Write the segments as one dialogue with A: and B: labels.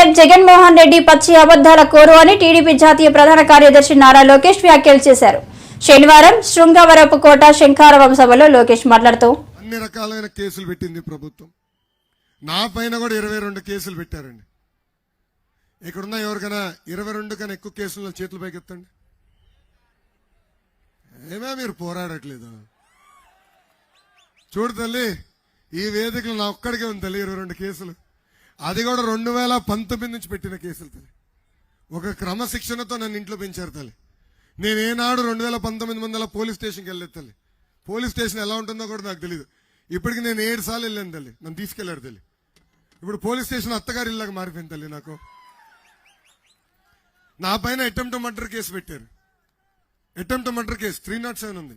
A: CM Jaganmohan Reddy పచ్చి అబద్దాల కోరు అని టీడీపీ జాతీయ ప్రధాన కార్యదర్శి నారా లోకేష్ వ్యాఖ్యలు చేశారు. శనివారం శృంగవరపు కోట శంఖారవం సభలో లోకేష్ మాట్లాడుతూ
B: అన్ని రకాలైన కేసులు పెట్టింది ప్రభుత్వం. నా పైన కూడా ఇరవై రెండు కేసులు పెట్టారండి. ఇక్కడున్న ఎవరికైనా ఇరవై రెండు కన్నా ఎక్కువ కేసులు చేతులు పైకెత్తండి. ఏమే మీరు పోరాడట్లేదు? చూడు తల్లి ఈ వేదికలు నా ఒక్కడికే ఉంది తల్లి ఇరవై రెండు కేసులు. అది కూడా రెండు వేల పంతొమ్మిది నుంచి పెట్టిన కేసులు తల్లి. ఒక క్రమశిక్షణతో నన్ను ఇంట్లో పెంచారు తల్లి. నేను ఏనాడు రెండు వేల పంతొమ్మిది మందిలో పోలీస్ స్టేషన్కి వెళ్ళలేదు తల్లి. పోలీస్ స్టేషన్ ఎలా ఉంటుందో కూడా నాకు తెలియదు ఇప్పటికి నేను ఏడు సార్లు వెళ్ళాను తల్లి. నన్ను తీసుకెళ్ళారు తల్లి. ఇప్పుడు పోలీస్ స్టేషన్ అత్తగారి ఇళ్ళకి మారిపోయింది తల్లి నాకు. నా పైన అటెంప్ట్ మర్డర్ కేసు పెట్టారు. Attempt murder case three not seven ఉంది.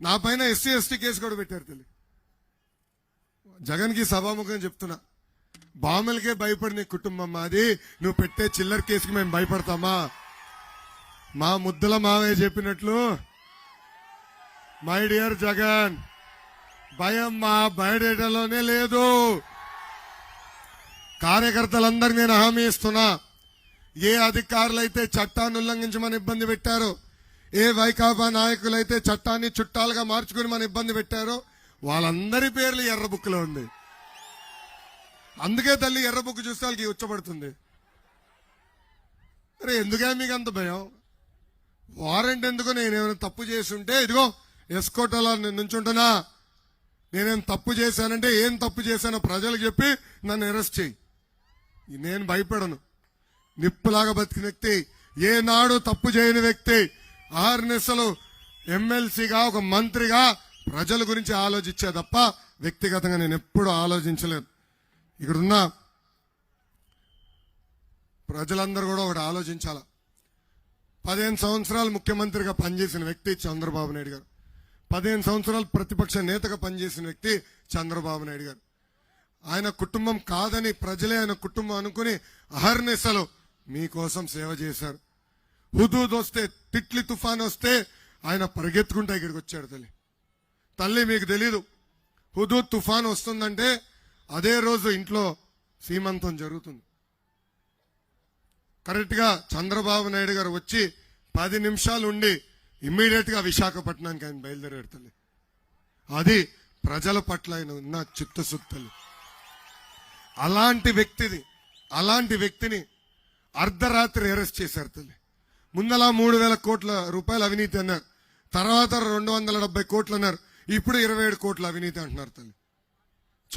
B: నా పైన ఎస్సీ ఎస్టీ కేసు కూడా పెట్టారు తల్లి. జగన్కి సభాముఖం చెప్తున్నా. బామలకే భయపడిన కుటుంబం మాది. నువ్వు పెట్టే చిల్లర కేసుకి మేము భయపడతామా? మా ముద్దుల మావయ్య చెప్పినట్లు మై డియర్ జగన్ భయం మా బయడేటలోనే లేదు. కార్యకర్తలందరికీ నేను హామీ ఇస్తున్నా. ఏ అధికారులైతే చట్టాన్ని ఉల్లంఘించమని ఇబ్బంది పెట్టారో ఏ వైకాపా నాయకులైతే చట్టాన్ని చుట్టాలుగా మార్చుకుని మన ఇబ్బంది పెట్టారో వాళ్ళందరి పేర్లు ఎర్ర బుక్లో ఉంది. అందుకే తల్లి ఎర్ర బుక్ చూస్తే వాళ్ళకి ఉచ్చబడుతుంది. అరే ఎందుకే మీకు అంత భయం? వారెంట్ ఎందుకు నేనేమైనా తప్పు చేసి ఉంటే ఇదిగో ఎస్కోటలా నేను నుంచుంటున్నా. నేనేం తప్పు చేశానంటే ఏం తప్పు చేశానో ప్రజలకు చెప్పి నన్ను అరెస్ట్ చేయి. నేను భయపడను. నిప్పులాగా బతికిన వ్యక్తి ఏనాడు తప్పు చేయని వ్యక్తి ఆరు నెసలు ఎమ్మెల్సీగా ఒక మంత్రిగా ప్రజల గురించి ఆలోచించే తప్ప వ్యక్తిగతంగా నేను ఎప్పుడూ ఆలోచించలేదు ఇక్కడున్న ప్రజలందరూ కూడా ఒకటి ఆలోచించాల. పదిహేను సంవత్సరాలు ముఖ్యమంత్రిగా పనిచేసిన వ్యక్తి చంద్రబాబు నాయుడు గారు. పదిహేను సంవత్సరాలు ప్రతిపక్ష నేతగా పనిచేసిన వ్యక్తి చంద్రబాబు నాయుడు గారు. ఆయన కుటుంబం కాదని ప్రజలే ఆయన కుటుంబం అనుకుని అహర్నిశలు మీకోసం సేవ చేశారు. హుదూద్ వస్తే తిట్లి తుఫాన్ వస్తే ఆయన పరిగెత్తుకుంటా ఇక్కడికి వచ్చాడు తల్లి. తల్లి మీకు తెలీదు. హుదూద్ తుఫాన్ వస్తుందంటే అదే రోజు ఇంట్లో సీమంతం జరుగుతుంది. కరెక్ట్గా చంద్రబాబు నాయుడు గారు వచ్చి పది నిమిషాలు ఉండి ఇమ్మీడియట్గా విశాఖపట్నానికి ఆయన బయలుదేరాడు తల్లి. అది ప్రజల పట్ల ఆయన ఉన్న చిత్తశుద్ధి. అలాంటి వ్యక్తిది అలాంటి వ్యక్తిని అర్ధరాత్రి అరెస్ట్ చేశారు తల్లి. ముందలా మూడు వేల కోట్ల రూపాయల అవినీతి అన్నారు. తర్వాత రెండు వందల డెబ్బై కోట్లు అన్నారు. ఇప్పుడు ఇరవై ఏడు కోట్ల అవినీతి అంటున్నారు తల్లి.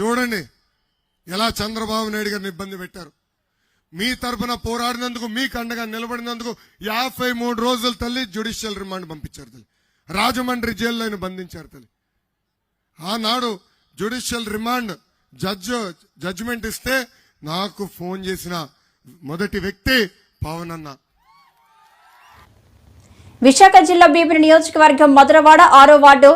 B: చూడండి ఎలా చంద్రబాబు నాయుడు గారిని ఇబ్బంది పెట్టారు? మీ తరపున పోరాడినందుకు మీకు అండగా నిలబడినందుకు యాభై మూడు రోజుల తల్లి జ్యుడిషియల్ రిమాండ్ పంపించారు తల్లి. రాజమండ్రి జైల్లో ఆయన బంధించారు తల్లి. ఆనాడు జ్యుడిషియల్ రిమాండ్ జడ్జ్ జడ్జిమెంట్ ఇస్తే నాకు ఫోన్ చేసిన మొదటి వ్యక్తి పవన్ అన్న.
A: విశాఖ జిల్లా భీమిని నియోజకవర్గం మధురవాడ ఆరో ward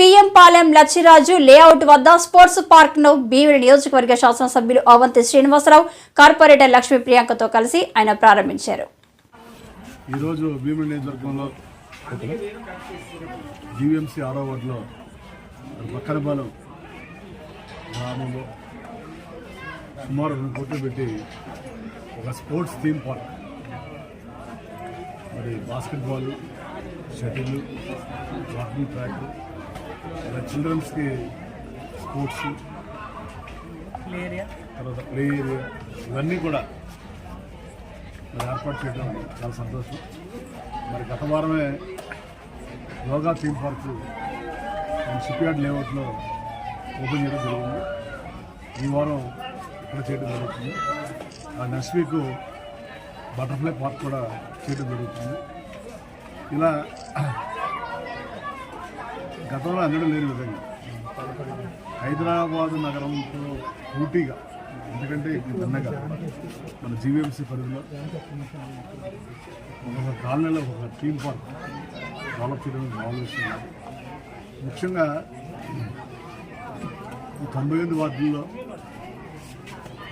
A: PM Palem Lachiraju layout వద్ద స్పోర్ట్స్ పార్క్ను భీమిని నియోజకవర్గ శాసనసభ్యులు అవంతి శ్రీనివాసరావు కార్పొరేటర్ లక్ష్మీ ప్రియాంకతో కలిసి ఆయన ప్రారంభించారు.
C: ఈరోజు భీముడి నియోజకవర్గంలో జీవీఎంసీ ఆరో వార్డులో బక్కరపాలెం గ్రామంలో సుమారు రెండు కోట్లు పెట్టి ఒక స్పోర్ట్స్ థీమ్ పార్క్. మరి బాస్కెట్బాల్ షటిల్ వాకింగ్ ట్రాక్ చిల్డ్రన్స్కి స్పోర్ట్స్ తర్వాత ప్లే ఏరియా ఇవన్నీ కూడా మరి ఏర్పాటు చేయడం చాలా సంతోషం. మరి గత వారమే యోగా థీమ్ పార్క్ షిప్యార్డ్ లేఅవుట్లో ఓపెన్ చేయడం జరిగింది. ఈ వారం ఇక్కడ చేయడం జరుగుతుంది. ఆ నెక్స్ట్ వీక్ బటర్ఫ్లై పార్క్ కూడా చేయడం జరుగుతుంది. ఇలా గతంలో అందడం లేని విధంగా. హైదరాబాద్ నగరంతో పోటీగా ఎందుకంటే ఇది మన జీవీఎంసీ పరిధిలో ఒక కాలనీలో ఒక థీమ్ పార్క్ డెవలప్ చేయడం ఆలోచిస్తున్నాం ముఖ్యంగా ఈ తొంభై ఎనిమిది వార్డుల్లో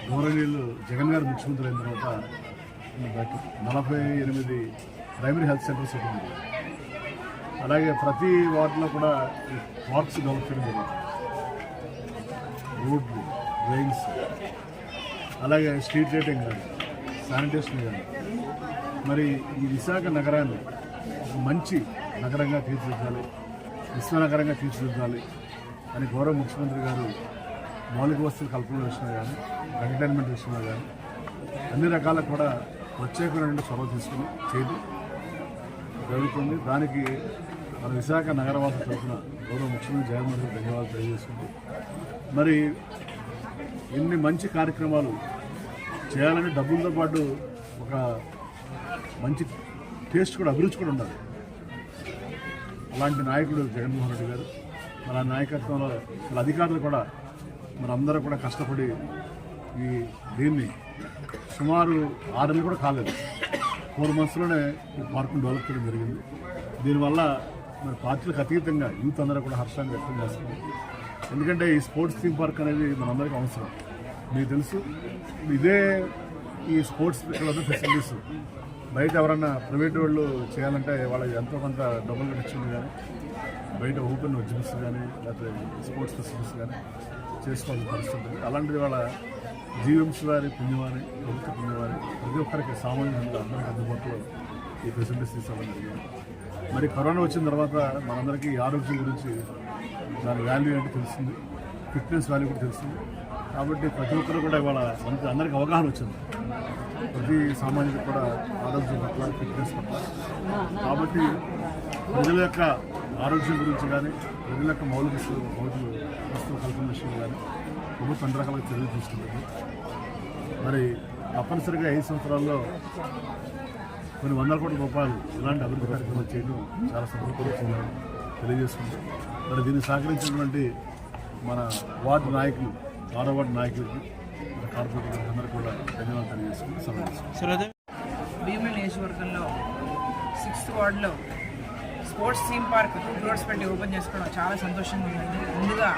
C: గౌరవనీయులు జగన్ గారు ముఖ్యమంత్రి అయిన తర్వాత నలభై ఎనిమిది ప్రైమరీ హెల్త్ సెంటర్స్ ఉంటుంది అలాగే ప్రతి వార్డులో కూడా పార్క్స్ డెవలప్ చేయడం జరుగుతుంది రోడ్లు డ్రైన్స్ అలాగే స్ట్రీట్ లైటింగ్ కానీ శానిటేషన్ కానీ. మరి ఈ విశాఖ నగరాన్ని ఒక మంచి నగరంగా తీర్చిదిద్దాలి విశ్వనగరంగా తీర్చిదిద్దాలి అని గౌరవ ముఖ్యమంత్రి గారు మౌలిక వస్తువుల కల్పన విషయంలో కానీ ఎంటర్టైన్మెంట్ విషయంలో కానీ అన్ని రకాల కూడా ప్రత్యేకమైన చొరవ తీసుకుని చేయదు జరుగుతుంది. దానికి మన విశాఖ నగరవాస తరఫున గౌరవ ముఖ్యమంత్రి జగన్మోహన్ రెడ్డి ధన్యవాదాలు తెలియజేస్తుంది మరి ఇన్ని మంచి కార్యక్రమాలు చేయాలని డబ్బులతో పాటు ఒక మంచి టేస్ట్ కూడా అభిరుచి కూడా ఉండాలి. అలాంటి నాయకుడు జగన్మోహన్ రెడ్డి గారు మన నాయకత్వంలో మన అధికారులు కూడా మనందరూ కూడా కష్టపడి ఈ దీన్ని సుమారు ఆరు నెలలు కూడా కాలేదు. ఫోర్ మంత్స్లోనే ఈ పార్కును డెవలప్ చేయడం జరిగింది. దీనివల్ల మరి పార్టీలకు అతీతంగా యూత్ అందరూ కూడా హర్షాన్ని వ్యక్తం చేస్తుంది ఎందుకంటే ఈ స్పోర్ట్స్ థీమ్ పార్క్ అనేది మనందరికీ అవసరం. మీకు తెలుసు. ఇదే ఈ స్పోర్ట్స్ ఫెసిలిటీస్. బయట ఎవరన్నా ప్రైవేట్ వాళ్ళు చేయాలంటే వాళ్ళకి ఎంతో కొంత డబ్బులు కట్టించింది కానీ బయట ఓపెన్ జిమ్స్ కానీ లేకపోతే స్పోర్ట్స్ ఫెసిలిటీస్ కానీ చేసుకోవాల్సిన పరిస్థితి ఉంటుంది అలాంటిది వాళ్ళ జీవంశ వారి పుణ్యవారి ప్రభుత్వ పుణ్యవారి ప్రతి ఒక్కరికి సామాన్యంగా అందరికీ అందుబాటులో ఈ ఫెసిలిటీస్ తీసుకోవడం జరిగింది. మరి కరోనా వచ్చిన తర్వాత మనందరికీ ఈ ఆరోగ్యం గురించి దాని వాల్యూ ఏంటి తెలిసింది ఫిట్నెస్ వాల్యూ కూడా తెలుస్తుంది. కాబట్టి ప్రతి ఒక్కరు కూడా ఇవాళ మనకి అందరికీ అవగాహన వచ్చింది. ప్రతి సామాన్యుడు కూడా ఆరోగ్యం పట్ల ఫిట్నెస్ పట్ల. కాబట్టి ప్రజల యొక్క ఆరోగ్యం గురించి కానీ ప్రజల యొక్క మౌలిక మౌలిక వస్తువుల కల్పన విషయం కానీ ప్రభుత్వం అన్ని రకాలుగా చర్యలు తీసుకుంటుంది. మరి తప్పనిసరిగా ఐదు సంవత్సరాల్లో కొన్ని వందల కోట్ల రూపాయలు ఇలాంటి అభివృద్ధి కార్యక్రమాలు చేయడం చాలా సంతోషంగా తెలియజేసుకుంటాం మరి దీన్ని సహకరించినటువంటి మన వార్డు నాయకులు ఆరో వార్డు నాయకులకి మన కార్పొరేటర్ అందరూ కూడా ధన్యవాదాలు తెలియజేసుకుంటూ సెలవు
D: భీమిలి నియోజకవర్గంలో సిక్స్త్ వార్డులో sports theme park two crores పెట్టి ఓపెన్ చేసుకోవడం చాలా సంతోషంగా ఉందండి. ముందుగా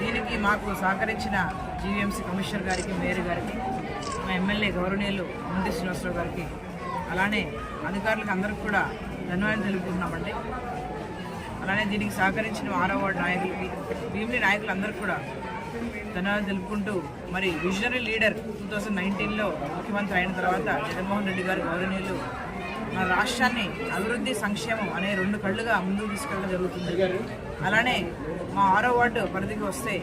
D: దీనికి మాకు సహకరించిన జీవీఎంసీ కమిషనర్ గారికి మేయర్ గారికి మా ఎమ్మెల్యే గౌరవనీయులు ముందు శ్రీనివాసరావు గారికి అలానే అధికారులకు అందరికి కూడా ధన్యవాదాలు తెలుపుకుంటున్నామండి. అలానే దీనికి సహకరించిన ఆరో వార్డు నాయకులకి భీమిలి నాయకులందరికీ కూడా ధన్యవాదాలు తెలుపుకుంటూ మరి విజనరీ లీడర్ టూ థౌజండ్ నైన్టీన్లో ముఖ్యమంత్రి అయిన తర్వాత జగన్మోహన్ రెడ్డి గారి గౌరవనీయులు మన రాష్ట్రాన్ని అభివృద్ధి సంక్షేమం అనే రెండు కళ్ళుగా ముందుకు తీసుకెళ్ళడం జరుగుతుంది. అలానే మా ఆరో వార్డు పరిధికి వస్తే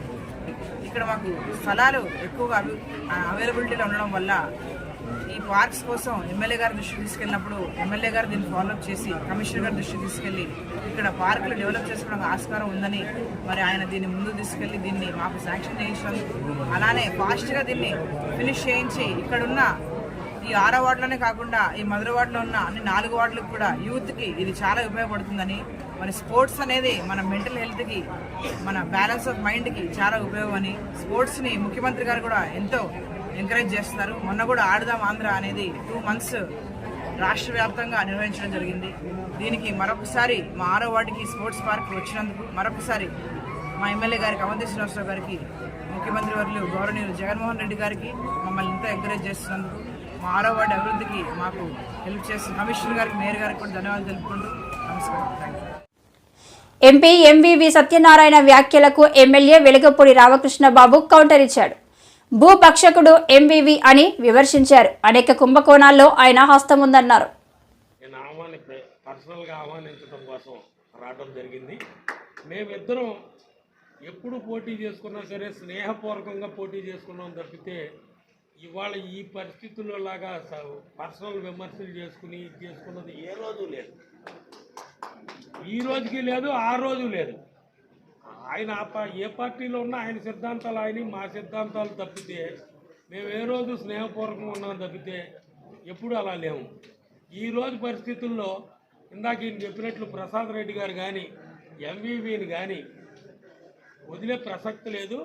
D: ఇక్కడ మాకు స్థలాలు ఎక్కువగా అవి అవైలబిలిటీలో ఉండడం వల్ల ఈ పార్క్స్ కోసం ఎమ్మెల్యే గారి దృష్టికి తీసుకెళ్ళినప్పుడు ఎమ్మెల్యే గారు దీన్ని ఫాలోఅప్ చేసి కమిషనర్ గారి దృష్టికి తీసుకెళ్ళి ఇక్కడ పార్కులు డెవలప్ చేసుకోవడానికి ఆస్కారం ఉందని మరి ఆయన దీన్ని ముందు తీసుకెళ్ళి దీన్ని మాకు శాంక్షన్ చేయించడం అలానే ఫాస్ట్గా దీన్ని ఫినిష్ చేయించి ఇక్కడున్న ఈ ఆరో వార్డులోనే కాకుండా ఈ మధుర వార్డులో ఉన్న అన్ని నాలుగు వార్డులకు కూడా యూత్కి ఇది చాలా ఉపయోగపడుతుందని మరి స్పోర్ట్స్ అనేది మన మెంటల్ హెల్త్కి మన బ్యాలెన్స్ ఆఫ్ మైండ్కి చాలా ఉపయోగం అని స్పోర్ట్స్ని ముఖ్యమంత్రి గారు కూడా ఎంతో ఎంకరేజ్ చేస్తున్నారు. మొన్న కూడా ఆడదాం ఆంధ్ర అనేది టూ మంత్స్ రాష్ట్ర వ్యాప్తంగా నిర్వహించడం జరిగింది. దీనికి మరొకసారి మా ఆరో వార్డుకి స్పోర్ట్స్ పార్క్ వచ్చినందుకు మరొకసారి మా ఎమ్మెల్యే గారికి అవంతి శ్రీనివాసరావు గారికి ముఖ్యమంత్రి వర్యులు గౌరవనీయులు జగన్మోహన్ రెడ్డి గారికి మమ్మల్ని ఎంతో ఎంకరేజ్ చేస్తున్నందుకు మా ఆరో వార్డు అభివృద్ధికి మాకు హెల్ప్ చేస్తున్న కమిషనర్ గారికి మేయర్ గారికి కూడా ధన్యవాదాలు తెలుపుకుంటూ నమస్కారం. Thank you
A: MP MVV Satyanarayana వ్యాఖ్యలకు ఎమ్మెల్యే వెలుగపూడి రామకృష్ణబాబు కౌంటర్ ఇచ్చాడు. భూపక్షకుడు ఎంవివి అని విమర్శించారు. అనేక కుంభకోణాల్లో ఆయన హస్తం ఉందన్నారు
E: మేమిద్దరం ఎప్పుడు పోటీ చేసుకున్నా సరే స్నేహపూర్వకంగా పోటీ చేసుకున్నాం తప్పితే ఇవాళ ఈ పరిస్థితుల్లో లాగా స- పర్సనల్ విమర్శలు చేసుకుని ఇది చేసుకున్నది ఏ రోజు లేదు. ఈ రోజుకి లేదు ఆ రోజు లేదు. ఆయన ఆ ఏ పార్టీలో ఉన్నా ఆయన సిద్ధాంతాలు ఆయన మా సిద్ధాంతాలు తప్పితే మేము ఏ రోజు స్నేహపూర్వకంగా ఉన్నాం తప్పితే ఎప్పుడు అలా లేము. ఈ రోజు పరిస్థితుల్లో ఇందాక ఈయన చెప్పినట్లు ప్రసాద్ రెడ్డి గారు కానీ ఎంవీవీని కానీ వదిలే ప్రసక్తి లేదు.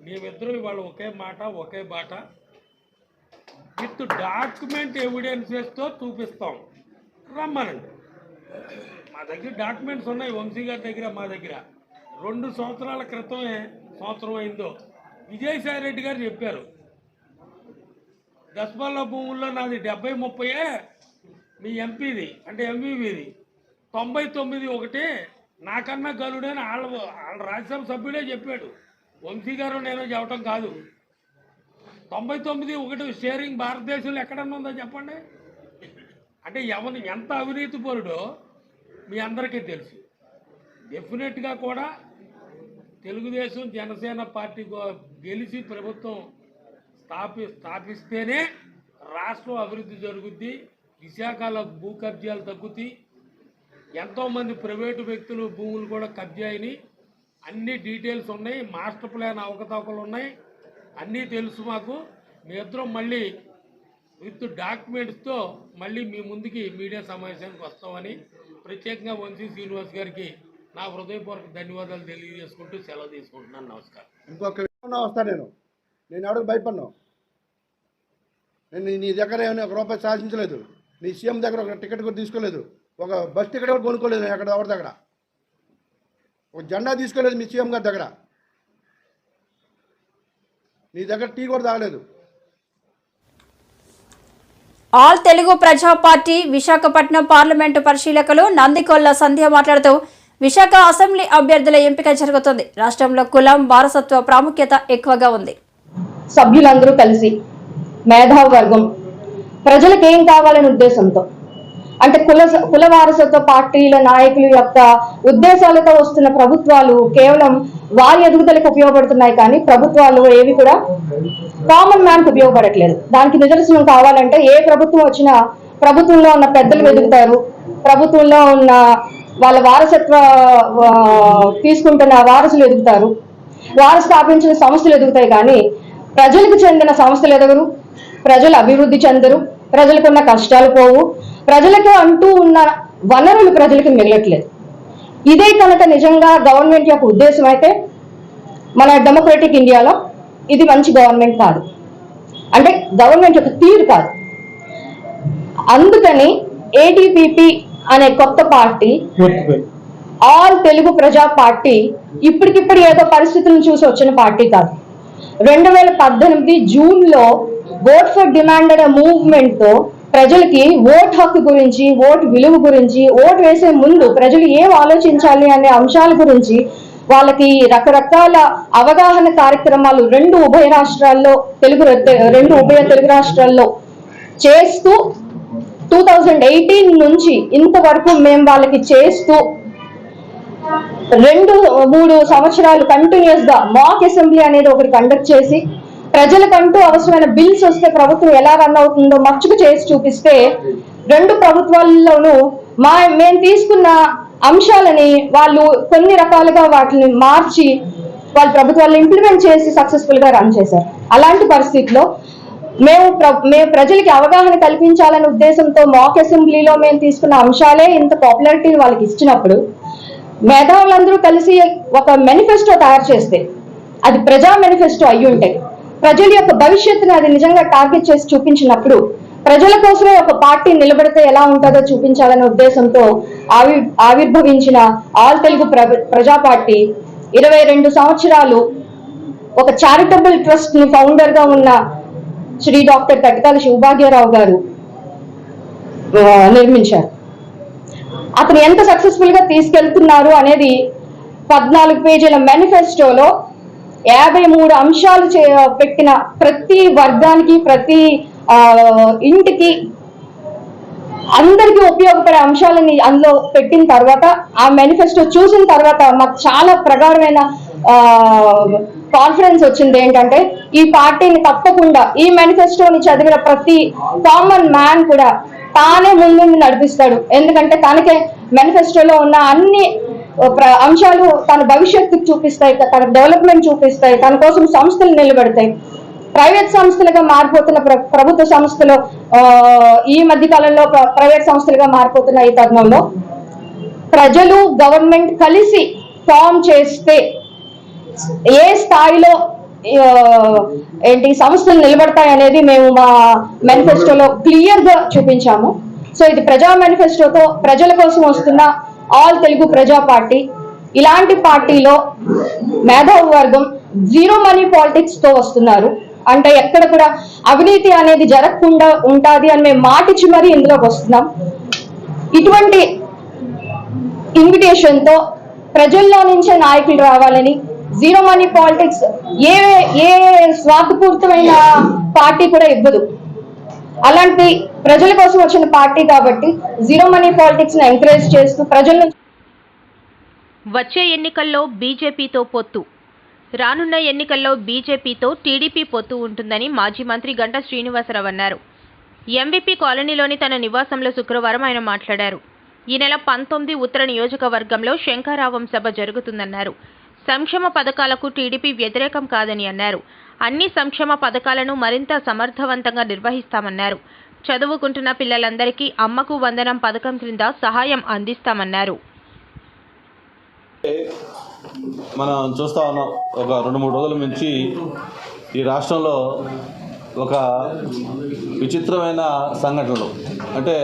E: మేమిద్దరం ఇవాళ ఒకే మాట ఒకే బాట. విత్ డాక్యుమెంట్ ఎవిడెన్సెస్తో చూపిస్తాం. రమ్మనండి. మా దగ్గర డాక్యుమెంట్స్ ఉన్నాయి వంశీ గారి దగ్గర మా దగ్గర. రెండు సంవత్సరాల క్రితమే సంవత్సరం అయిందో. విజయసాయి రెడ్డి గారు చెప్పారు. దశపల్ల భూముల్లో నాది డెబ్బై ముప్పయే మీ ఎంపీది అంటే ఎంవీవీది తొంభై తొమ్మిది ఒకటి నాకన్నా గలుడని వాళ్ళ వాళ్ళ రాజ్యసభ సభ్యుడే చెప్పాడు. వంశీ గారు నేను చెప్పటం కాదు. తొంభై తొమ్మిది ఒకటి షేరింగ్ భారతదేశంలో ఎక్కడన్నా ఉందో చెప్పండి? అంటే ఎవరిని ఎంత అవినీతి పరుడో మీ అందరికీ తెలుసు. డెఫినెట్గా కూడా తెలుగుదేశం జనసేన పార్టీ గెలిచి ప్రభుత్వం స్థాపి స్థాపిస్తేనే రాష్ట్రం అభివృద్ధి జరుగుద్ది విశాఖలో భూ కబ్జాలు తగ్గుతాయి ఎంతోమంది ప్రైవేటు వ్యక్తులు భూములు కూడా కబ్జా అన్ని డీటెయిల్స్ ఉన్నాయి మాస్టర్ ప్లాన్ అవకతవకలు ఉన్నాయి. అన్నీ తెలుసు మాకు. మీ ఇద్దరం మళ్ళీ విత్ డాక్యుమెంట్స్తో మళ్ళీ మీ ముందుకి మీడియా సమావేశానికి వస్తామని ప్రత్యేకంగా వంశీ శ్రీనివాస్ గారికి నా హృదయపూర్వక ధన్యవాదాలు తెలియజేసుకుంటూ సెలవు తీసుకుంటున్నాను. నమస్కారం.
C: ఇంకొక వస్తా నేను. నేను ఎవరికి భయపడను. నేను నీ- దగ్గర ఏమైనా ఒక రూపాయి సాధించలేదు. నీ సీఎం దగ్గర ఒక టికెట్ కూడా తీసుకోలేదు. ఒక బస్ టికెట్ కూడా కొనుక్కోలేదు ఎక్కడ ఎవరి దగ్గర. ఒక జెండా తీసుకోలేదు మీ సీఎం గారి దగ్గర. నీ దగ్గర టీ కూడా తాగలేదు.
A: ఆల్ తెలుగు ప్రజా పార్టీ విశాఖపట్నం పార్లమెంటు పరిశీలకులు నందికొల్ల సంధ్య మాట్లాడుతూ విశాఖ అసెంబ్లీ అభ్యర్థుల ఎంపిక జరుగుతుంది. రాష్ట్రంలో కులం వారసత్వ ప్రాముఖ్యత ఎక్కువగా ఉంది.
F: సభ్యులందరూ కలిసి మేధావి వర్గం ప్రజలకు ఏం కావాలనే ఉద్దేశంతో. అంటే కుల కుల వారసత్వ పార్టీల నాయకుల యొక్క ఉద్దేశాలతో వస్తున్న ప్రభుత్వాలు కేవలం వారి ఎదుగుదలకు ఉపయోగపడుతున్నాయి కానీ ప్రభుత్వాలు ఏవి కూడా కామన్ మ్యాన్కు ఉపయోగపడట్లేదు. దానికి నిదర్శనం కావాలంటే ఏ ప్రభుత్వం వచ్చినా ప్రభుత్వంలో ఉన్న పెద్దలు ఎదుగుతారు ప్రభుత్వంలో ఉన్న వాళ్ళ వారసత్వ తీసుకుంటున్న వారసులు ఎదుగుతారు వారు స్థాపించిన సంస్థలు ఎదుగుతాయి కానీ ప్రజలకు చెందిన సంస్థలు ఎదగరు. ప్రజలు అభివృద్ధి చెందరు. ప్రజలకున్న కష్టాలు పోవు. ప్రజలకు అంటూ ఉన్న వనరులు ప్రజలకు మిగలట్లేదు. ఇదే కనుక నిజంగా గవర్నమెంట్ యొక్క ఉద్దేశం అయితే మన డెమోక్రటిక్ ఇండియాలో ఇది మంచి గవర్నమెంట్ కాదు. అంటే గవర్నమెంట్ యొక్క తీరు కాదు. అందుకని ఏటీపీపీ అనే కొత్త పార్టీ ఆల్ తెలుగు ప్రజా పార్టీ ఇప్పటికిప్పుడు ఏదో పరిస్థితులను చూసి వచ్చిన పార్టీ కాదు. రెండు వేల పద్దెనిమిది జూన్లో ఓట్ ఫర్ డిమాండ్ అనే మూవ్మెంట్తో ప్రజలకి ఓట్ హక్కు గురించి ఓట్ విలువ గురించి ఓట్ వేసే ముందు ప్రజలు ఏం ఆలోచించాలి అనే అంశాల గురించి వాళ్ళకి రకరకాల అవగాహన కార్యక్రమాలు రెండు ఉభయ రాష్ట్రాల్లో తెలుగు రెండు ఉభయ తెలుగు రాష్ట్రాల్లో చేస్తూ టూ థౌజండ్ ఎయిటీన్ నుంచి ఇంతవరకు మేము వాళ్ళకి చేస్తూ రెండు మూడు సంవత్సరాలు కంటిన్యూస్గా మాక్ అసెంబ్లీ అనేది ఒకటి కండక్ట్ చేసి ప్రజలకంటూ అవసరమైన బిల్స్ వస్తే ప్రభుత్వం ఎలా రన్ అవుతుందో మచ్చుకు చేసి చూపిస్తే రెండు ప్రభుత్వాల్లోనూ మా మేము తీసుకున్న అంశాలని వాళ్ళు కొన్ని రకాలుగా వాటిని మార్చి వాళ్ళ ప్రభుత్వాలు ఇంప్లిమెంట్ చేసి సక్సెస్ఫుల్గా రన్ చేశారు. అలాంటి పరిస్థితిలో మేము ప్ర- మేము ప్రజలకి అవగాహన కల్పించాలనే ఉద్దేశంతో మాక్ అసెంబ్లీలో మేము తీసుకున్న అంశాలే ఇంత పాపులారిటీ వాళ్ళకి ఇచ్చినప్పుడు మేధావులందరూ కలిసి ఒక మేనిఫెస్టో తయారు చేస్తే అది ప్రజా మేనిఫెస్టో అయ్యి ఉంటాయి ప్రజల యొక్క భవిష్యత్తుని అది నిజంగా టార్గెట్ చేసి చూపించినప్పుడు ప్రజల కోసమే ఒక పార్టీ నిలబడితే ఎలా ఉంటుందో చూపించాలనే ఉద్దేశంతో ఆవి ఆవిర్భవించిన ఆల్ తెలుగు ప్రజా పార్టీ ఇరవై రెండు సంవత్సరాలు ఒక చారిటబుల్ ట్రస్ట్ని ఫౌండర్గా ఉన్న శ్రీ డాక్టర్ కటికాల శివభాగ్యరావు గారు నిర్మించారు. అతను ఎంత సక్సెస్ఫుల్గా తీసుకెళ్తున్నారు అనేది పద్నాలుగు పేజీల మేనిఫెస్టోలో యాభై మూడు అంశాలు చే- పెట్టిన ప్రతి వర్గానికి ప్రతి ఇంటికి అందరికీ ఉపయోగపడే అంశాలని అందులో పెట్టిన తర్వాత ఆ మేనిఫెస్టో చూసిన తర్వాత మాకు చాలా ప్రగాఢమైన కాన్ఫిడెన్స్ వచ్చింది ఏంటంటే ఈ పార్టీని తప్పకుండా ఈ మేనిఫెస్టోని చదివిన ప్రతి కామన్ మ్యాన్ కూడా తానే ముందుండి నడిపిస్తాడు. ఎందుకంటే తనకే మేనిఫెస్టోలో ఉన్న అన్ని అంశాలు తన భవిష్యత్తుకు చూపిస్తాయి తన డెవలప్మెంట్ చూపిస్తాయి తన కోసం సంస్థలు నిలబెడతాయి. ప్రైవేట్ సంస్థలుగా మారిపోతున్న ప్రభుత్వ సంస్థలు ఈ మధ్య కాలంలో ప్రైవేట్ సంస్థలుగా మారిపోతున్న ఈ తరుణంలో ప్రజలు గవర్నమెంట్ కలిసి ఫామ్ చేస్తే ఏ స్థాయిలో ఏంటి సంస్థలు నిలబడతాయి అనేది మేము మా మేనిఫెస్టోలో క్లియర్గా చూపించాము. సో ఇది ప్రజా మేనిఫెస్టోతో ప్రజల కోసం వస్తున్న ఆల్ తెలుగు ప్రజా పార్టీ. ఇలాంటి పార్టీలో మేధావు వర్గం జీరో మనీ పాలిటిక్స్తో వస్తున్నారు. అంటే ఎక్కడ కూడా అవినీతి అనేది జరగకుండా ఉంటాది అని మేము మాటిచ్చి మరీ ఇందులోకి వస్తున్నాం. ఇటువంటి ఇన్విటేషన్తో ప్రజల్లో నుంచే నాయకులు రావాలని జీరో మనీ పాలిటిక్స్ ఏ ఏ స్వార్థపూరితమైన పార్టీ కూడా ఇవ్వదు. అలాంటి ప్రజల కోసం వచ్చిన పార్టీ కాబట్టి జీరో మనీ పాలిటిక్స్ని ఎంకరేజ్ చేస్తూ ప్రజల
G: వచ్చే ఎన్నికల్లో బీజేపీతో పొత్తు. రానున్న ఎన్నికల్లో బీజేపీతో టీడీపీ పొత్తు ఉంటుందని మాజీ మంత్రి గంటా శ్రీనివాసరావు అన్నారు. ఎంవీపీ కాలనీలోని తన నివాసంలో శుక్రవారం ఆయన మాట్లాడారు. ఈ నెల పంతొమ్మిది ఉత్తర నియోజకవర్గంలో శంఖారావం సభ జరుగుతుందన్నారు. సంక్షేమ పథకాలకు టీడీపీ వ్యతిరేకం కాదని అన్నారు. అన్ని సంక్షేమ పథకాలను మరింత సమర్థవంతంగా నిర్వహిస్తామన్నారు. చదువుకుంటున్న పిల్లలందరికీ అమ్మకు వందనం పథకం క్రింద సహాయం అందిస్తామన్నారు.
H: మనం చూస్తా ఉన్నాం ఒక రెండు మూడు రోజుల నుంచి ఈ రాష్ట్రంలో ఒక విచిత్రమైన సంఘటనలు. అంటే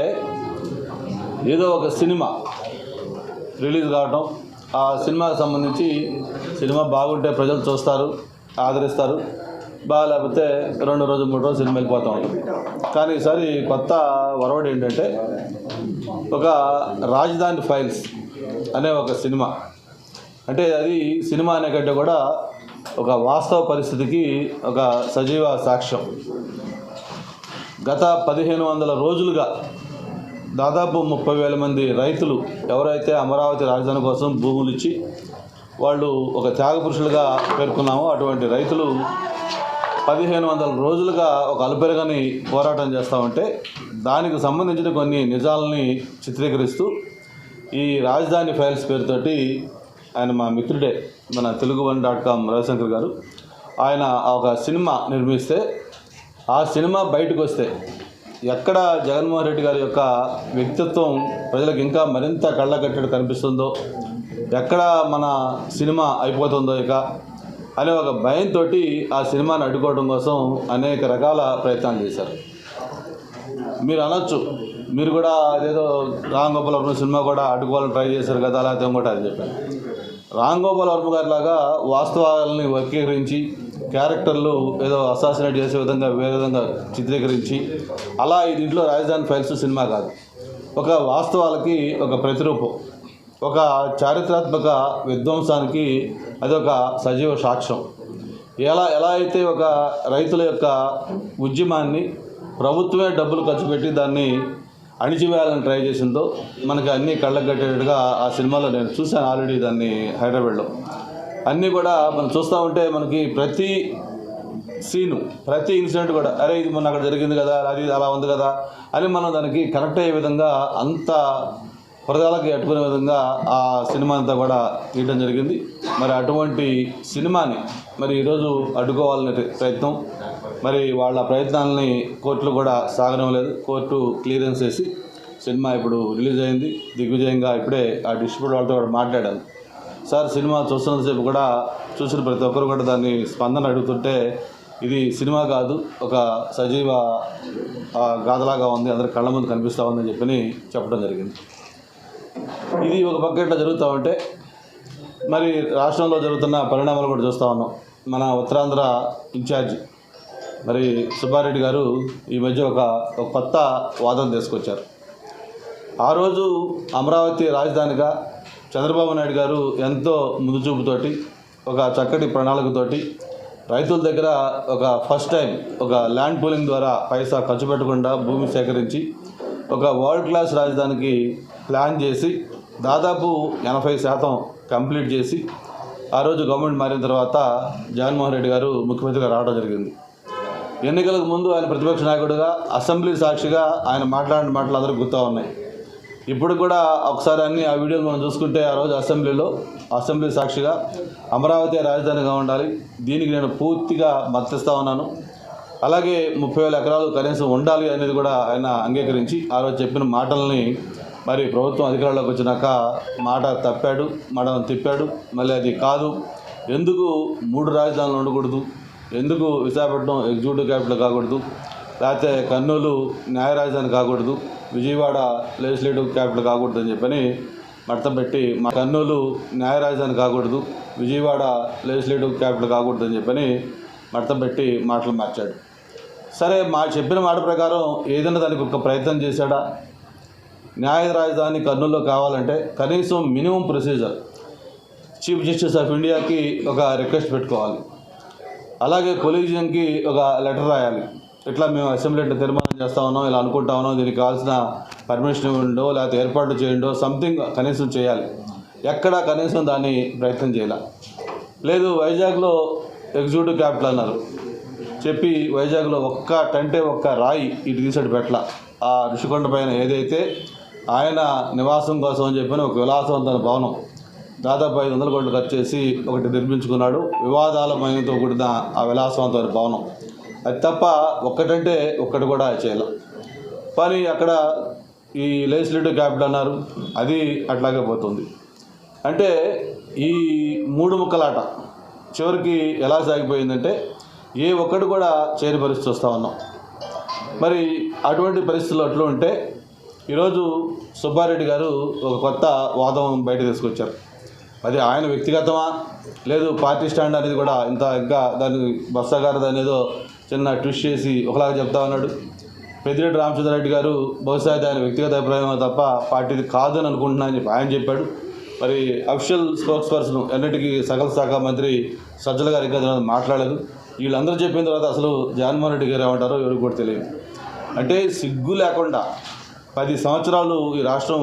H: ఏదో ఒక సినిమా రిలీజ్ కావటం ఆ సినిమాకి సంబంధించి సినిమా బాగుంటే ప్రజలు చూస్తారు. ఆదరిస్తారు. బాగాలేకపోతే రెండు రోజులు మూడు రోజులు సినిమా వెళ్ళిపోతూ ఉంటుంది కానీ ఈసారి కొత్త వరవడు ఏంటంటే ఒక రాజధాని ఫైల్స్ అనే ఒక సినిమా. అంటే అది సినిమా అనే కంటే కూడా ఒక వాస్తవ పరిస్థితికి ఒక సజీవ సాక్ష్యం. గత పదిహేను వందల రోజులుగా దాదాపు ముప్పై వేల మంది రైతులు ఎవరైతే అమరావతి రాజధాని కోసం భూములు ఇచ్చి వాళ్ళు ఒక త్యాగ పురుషులుగా అటువంటి రైతులు పదిహేను వందల రోజులుగా ఒక అలుపెరగని పోరాటం చేస్తూ ఉంటే దానికి సంబంధించిన కొన్ని నిజాలని చిత్రీకరిస్తూ ఈ రాజధాని ఫైల్స్ పేరుతోటి ఆయన మా మిత్రుడే మన Telugu one dot com Ravishankar గారు. ఆయన ఒక సినిమా నిర్మిస్తే ఆ సినిమా బయటకు వస్తే ఎక్కడ జగన్మోహన్ రెడ్డి గారి యొక్క వ్యక్తిత్వం ప్రజలకు ఇంకా మరింత కళ్ళకట్టడు కనిపిస్తుందో ఎక్కడ మన సినిమా అయిపోతుందో ఇక అనే ఒక భయంతో ఆ సినిమాని అడ్డుకోవడం కోసం అనేక రకాల ప్రయత్నాలు చేశారు. మీరు అనొచ్చు మీరు కూడా అదేదో రామ్ గోపాల్ వర్మ సినిమా కూడా అడ్డుకోవాలని ట్రై చేశారు కదా అలా ఇంకోటి అని చెప్పాను రామ్ గోపాల్ వర్మ గారి లాగా వాస్తవాలని వర్గీకరించి క్యారెక్టర్లు ఏదో అసాసినేట్ చేసే విధంగా వేరే విధంగా చిత్రీకరించి అలా ఈ దీంట్లో రాజధాని ఫైల్స్ సినిమా కాదు. ఒక వాస్తవాలకి ఒక ప్రతిరూపం. ఒక చారిత్రాత్మక విధ్వంసానికి అదొక సజీవ సాక్ష్యం. ఎలా ఎలా అయితే ఒక రైతుల యొక్క ఉద్యమాన్ని ప్రభుత్వమే డబ్బులు ఖర్చు పెట్టి దాన్ని అణిచివేయాలని ట్రై చేసిందో మనకి అన్నీ కళ్ళకు కట్టేటట్టుగా ఆ సినిమాలో నేను చూశాను ఆల్రెడీ దాన్ని హైదరాబాద్లో. అన్నీ కూడా మనం చూస్తూ ఉంటే మనకి ప్రతి సీను ప్రతి ఇన్సిడెంట్ కూడా అరే ఇది మొన్న అక్కడ జరిగింది కదా అది అలా ఉంది కదా అని మనం దానికి కనెక్ట్ అయ్యే విధంగా అంత హృదయాలకు అట్టుకునే విధంగా ఆ సినిమా అంతా కూడా తీయడం జరిగింది. మరి అటువంటి సినిమాని మరి ఈరోజు అడ్డుకోవాలనే ప్రయత్నం. మరి వాళ్ళ ప్రయత్నాలని కోర్టులు కూడా సాగడం లేదు కోర్టు క్లియరెన్స్ చేసి సినిమా ఇప్పుడు రిలీజ్ అయింది. దిగ్విజయంగా ఇప్పుడే ఆ డిస్ట్రిబ్యూటర్ వాళ్ళతో కూడా మాట్లాడాను. సార్ సినిమా చూస్తున్నంతసేపు కూడా చూసిన ప్రతి ఒక్కరు కూడా దాన్ని స్పందన అడుగుతుంటే ఇది సినిమా కాదు ఒక సజీవ గాథలాగా ఉంది. అందరి కళ్ళ ముందు కనిపిస్తూ ఉందని చెప్పని చెప్పడం జరిగింది. ఇది ఒక పక్క ఇట్లా జరుగుతూ ఉంటే మరి రాష్ట్రంలో జరుగుతున్న పరిణామాలు కూడా చూస్తూ ఉన్నాం. మన ఉత్తరాంధ్ర ఇన్ఛార్జ్ మరి సుబ్బారెడ్డి గారు ఈ మధ్య ఒక ఒక కొత్త వాదన తీసుకొచ్చారు. ఆ రోజు అమరావతి రాజధానిగా చంద్రబాబు నాయుడు గారు ఎంతో ముందు చూపుతోటి ఒక చక్కటి ప్రణాళికతోటి రైతుల దగ్గర ఒక ఫస్ట్ టైం ఒక ల్యాండ్ పూలింగ్ ద్వారా పైసా ఖర్చు పెట్టకుండా భూమి సేకరించి ఒక వరల్డ్ క్లాస్ రాజధానికి ప్లాన్ చేసి దాదాపు ఎనభై శాతం కంప్లీట్ చేసి ఆ రోజు గవర్నమెంట్ మారిన తర్వాత జగన్మోహన్ రెడ్డి గారు ముఖ్యమంత్రిగా రావడం జరిగింది. ఎన్నికలకు ముందు ఆయన ప్రతిపక్ష నాయకుడిగా అసెంబ్లీ సాక్షిగా ఆయన మాట్లాడిన మాటలు అందరూ గుర్తూ ఉన్నాయి. ఇప్పుడు కూడా ఒకసారి అన్ని ఆ వీడియోలు మనం చూసుకుంటే ఆ రోజు అసెంబ్లీలో అసెంబ్లీ సాక్షిగా అమరావతి రాజధానిగా ఉండాలి. దీనికి నేను పూర్తిగా మద్దతిస్తా ఉన్నాను. అలాగే ముప్పై వేల ఎకరాలు కనీసం ఉండాలి అనేది కూడా ఆయన అంగీకరించి ఆ రోజు చెప్పిన మాటల్ని మరి ప్రభుత్వం అధికారంలోకి వచ్చినాక మాట తప్పాడు మాట తిప్పాడు మళ్ళీ అది కాదు. ఎందుకు మూడు రాజధానులు ఉండకూడదు? ఎందుకు విశాఖపట్నం ఎగ్జిక్యూటివ్ క్యాపిటల్ కాకూడదు? లేకపోతే కర్నూలు న్యాయ రాజధాని కాకూడదు? విజయవాడ లెజిస్లేటివ్ క్యాపిటల్ కాకూడదు అని చెప్పని మడతం పెట్టి మా కర్నూలు న్యాయ రాజధాని కాకూడదు విజయవాడ లెజిస్లేటివ్ క్యాపిటల్ కాకూడదు అని చెప్పని మడతం పెట్టి మాటలు మార్చాడు. సరే మా చెప్పిన మాట ప్రకారం ఏదైనా దానికి ఒక ప్రయత్నం చేశాడా? న్యాయ రాజధాని కర్నూలులో కావాలంటే కనీసం minimum procedure chief justice of ఇండియాకి ఒక రిక్వెస్ట్ పెట్టుకోవాలి. అలాగే కొలీజియంకి ఒక లెటర్ రాయాలి. ఇట్లా మేము అసెంబ్లీ తీర్మానం చేస్తా ఉన్నాం ఇలా అనుకుంటా ఉన్నాం దీనికి కావాల్సిన పర్మిషన్ ఇవ్వండో లేకపోతే ఏర్పాటు చేయండో సంథింగ్ కనీసం చేయాలి. ఎక్కడా కనీసం దాన్ని ప్రయత్నం చేయాలి? లేదు వైజాగ్లో ఎగ్జిక్యూటివ్ క్యాపిటల్ అన్నారు. చెప్పి వైజాగ్లో ఒక్క టంటే ఒక్క రాయి ఇటు తీసాడు పెట్ల ఆ ఋషికొండ పైన ఏదైతే ఆయన నివాసం కోసం అని చెప్పిన ఒక విలాసవంతమైన భవనం. దాదాపు ఐదు వందల కోట్లు ఖర్చు చేసి ఒకటి నిర్మించుకున్నాడు. వివాదాల మయంతో కూడిన ఆ విలాసవంతమైన భవనం. అది తప్ప ఒక్కటంటే ఒక్కటి కూడా చేయాలి. కానీ అక్కడ ఈ లెజిస్లేటివ్ క్యాపిటల్ అన్నారు. అది అట్లాగే పోతుంది. అంటే ఈ మూడు ముక్కలాట చివరికి ఎలా సాగిపోయిందంటే ఏ ఒక్కటి కూడా చేరి పరిస్థితి వస్తూ ఉన్నాం. మరి అటువంటి పరిస్థితులు అట్లా ఉంటే ఈరోజు సుబ్బారెడ్డి గారు ఒక కొత్త వాదం బయట తీసుకొచ్చారు. అది ఆయన వ్యక్తిగతమా? లేదు పార్టీ స్టాండ్ అనేది కూడా ఇంత ఇంకా దాని బస్సా గారు దాన్ని ఏదో చిన్న ట్విస్ట్ చేసి ఒకలాగా చెప్తా ఉన్నాడు. పెద్దిరెడ్డి రామచంద్రారెడ్డి గారు బహుశా ఆయన వ్యక్తిగత అభిప్రాయం తప్ప పార్టీది కాదని అనుకుంటున్నా అని చెప్పి ఆయన చెప్పాడు. మరి అఫిషియల్ స్పోక్స్ పర్సన్ ఎన్నిటికీ సకల శాఖ మంత్రి సజ్జల గారు ఇంకా మాట్లాడలేదు. వీళ్ళందరూ చెప్పిన తర్వాత అసలు జగన్మోహన్ రెడ్డి గారు ఏమంటారో ఎవరికి కూడా తెలియదు. అంటే సిగ్గు లేకుండా పది సంవత్సరాలు ఈ రాష్ట్రం